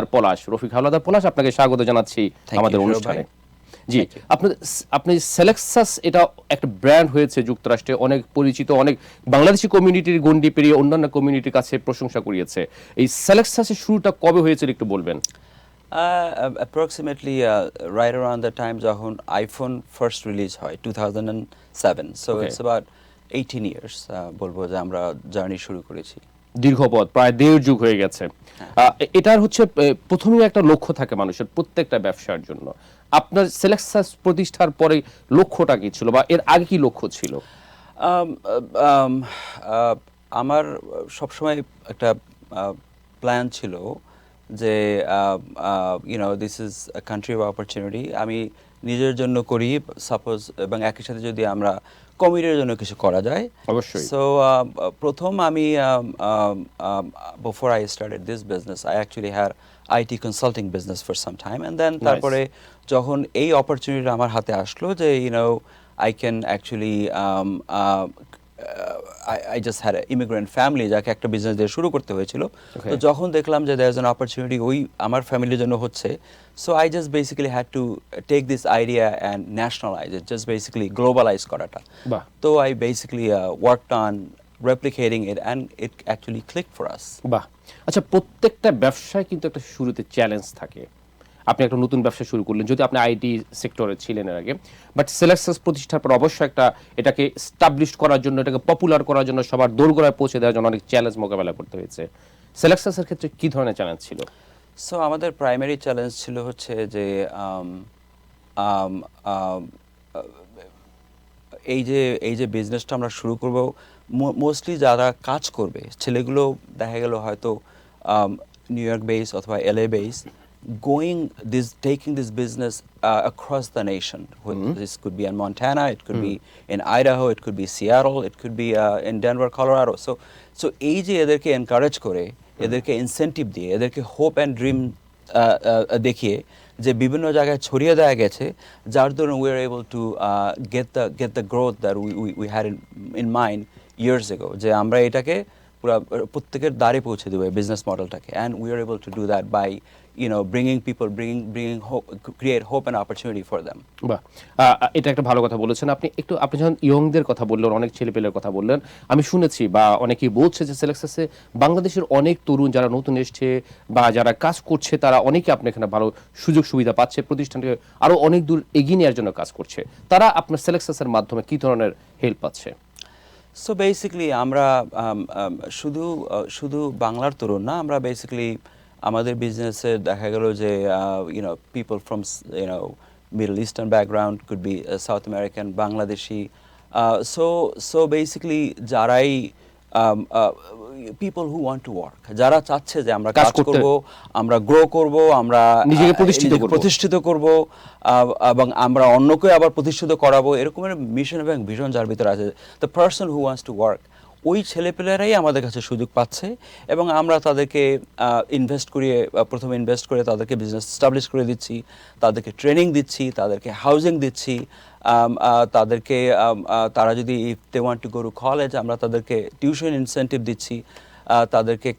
হাওলাদার পলাশ রফিক হাওলাদার পলাশ আপনাকে স্বাগত জানাচ্ছি আমাদের অনুষ্ঠানে। জি আপনার আপনি সেলেক্সাস এটা একটা ব্র্যান্ড হয়েছে যুক্তরাষ্ট্রে অনেক পরিচিত অনেক বাংলাদেশি কমিউনিটির গন্ডি পেরিয়ে অন্যান্য কমিউনিটির কাছে প্রশংসা কুড়িয়েছে। এই সেলেক্সাসের শুরুটা কবে হয়েছিল একটু বলবেন? uh, right around the time যখন আইফোন ফার্স্ট রিলিজ হয় 2007 so Okay. it's about 18 years uh, বলব যে আমরা জার্নি শুরু করেছি। দীর্ঘ পথ প্রায় দেড় যুগ হয়ে গেছে। এটার হচ্ছে প্রথমে একটা লক্ষ্য থাকে মানুষের প্রত্যেকটা ব্যবসার জন্য। আপনার সেলেক্সাস প্রতিষ্ঠার পরে লক্ষ্যটা কি ছিল বা এর আগে কি লক্ষ্য ছিল? আমার সবসময় একটা প্ল্যান ছিল যে you know this is country of opportunity আমি নিজের জন্য করি সাপোজ এবং একই সাথে যদি আমরা কমিউনিটির জন্য কিছু করা যায়। অবশ্যই। সো প্রথম আমি before I started this business I actually had IT consulting business for some time and then তারপরে যখন এই অপরচুনিটি আমার হাতে আসলো যে you know I can actually I just had immigrant family যাকে একটা বিজনেস দিয়ে শুরু করতে হয়েছিল। তো যখন দেখলাম যে দ্যার অ্যান অপরচুনিটি ওই আমার ফ্যামিলির জন্য হচ্ছে। So I just basically had to take this idea and nationalize it just basically globalize করাটা। তো I basically work on replicating it and it actually clicked for us. বাহ। আচ্ছা প্রত্যেকটা ব্যবসায় কিন্তু একটা শুরুতে চ্যালেঞ্জ থাকে। আপনি একটা নতুন ব্যবসা শুরু করলেন যদি আপনি আইটি সেক্টরে ছিলেন এর আগে বাট সেলেক্সাস প্রতিষ্ঠার পর অবশ্যই একটা এটাকে স্টাবলিশ করার জন্য এটাকে পপুলার করার জন্য সবার দোরগোড়ায় পৌঁছে দেওয়ার জন্য অনেক চ্যালেঞ্জ মোকাবেলা করতে হয়েছে। সেলেক্সাসের ক্ষেত্রে কি ধরনের চ্যালেঞ্জ ছিল? সো আমাদের প্রাইমারি চ্যালেঞ্জ ছিল হচ্ছে যে um, um, um, এই যে এই যে বিজনেসটা আমরা শুরু করব মোস্টলি যারা কাজ করবে ছেলেগুলো দেখা গেল হয়তো নিউ ইয়র্ক বেস অথবা LA base going this taking this business across the nation this could be in Montana it could be in Idaho it could be Seattle it could be in Denver Colorado so so এই যে এদেরকে encourage করে এদেরকে incentive দিয়ে এদেরকে hope and dream দেখিয়ে যে বিভিন্ন জায়গায় ছড়িয়ে দেওয়া গেছে যার দরুন we are able to get the get the growth that we we had in mind years ago যে আমরা এটাকে পুরো প্রত্যেকের দ্বারে পৌঁছে দেবো business মডেলটাকে and we are able to do that by you know bringing people bringing bringing create hope and opportunity for them ah, এটা একটা ভালো কথা বলেছেন আপনি। একটু আপনি যখন ইয়ংদের কথা বললেন অনেক ছেলেপেলের কথা বললেন আমি শুনেছি বা অনেকেই বলছে যে সেলেক্সাসে বাংলাদেশের অনেক তরুণ যারা নতুন এসছে বা যারা কাজ করছে তারা অনেকে আপনি এখানে ভালো সুযোগ সুবিধা পাচ্ছে প্রতিষ্ঠানকে আরও অনেক দূর এগিয়ে নেওয়ার জন্য কাজ করছে। তারা আপনার সেলেক্সাসের মাধ্যমে কি ধরনের হেল্প পাচ্ছে? সো বেসিক্যালি আমরা um, um, শুধু uh, শুধু বাংলার তরুণ না আমরা বেসিক্যালি আমাদের বিজনেসে দেখা গেল যে you know people from you know middle eastern background could be south American Bangladeshi so so basically যারাই people who want to work যারা চাচ্ছে যে আমরা কাজ করব আমরা গ্রো করব আমরা নিজেকে প্রতিষ্ঠিত নিজেকে করব। প্রতিষ্ঠিত করব আহ, এবং আমরা অন্যকে আবার প্রতিষ্ঠিত করাবো এরকমের মিশন এবং ভিশন যার ভিতরে আছে the person who wants to work ওই ছেলেপেলেরাই আমাদের কাছে সুযোগ পাচ্ছে এবং আমরা তাদেরকে ইনভেস্ট করিয়ে প্রথমে ইনভেস্ট করে তাদেরকে বিজনেস স্টাবলিশ করে দিচ্ছি, তাদেরকে ট্রেনিং দিচ্ছি, তাদেরকে হাউজিং দিচ্ছি তাদেরকে তারা যদি if they to go to college আমরা তাদেরকে টিউশন ইনসেন্টিভ দিচ্ছি তাদেরকে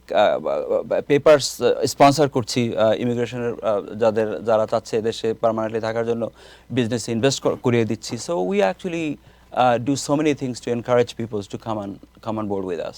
পেপার্স স্পন্সর করছি ইমিগ্রেশনের যাদের, যারা চাচ্ছে দেশে পার্মানেন্টলি থাকার জন্য বিজনেস ইনভেস্ট করিয়ে দিচ্ছি। So we actually Uh, do so many things to encourage people to come on come on board with us.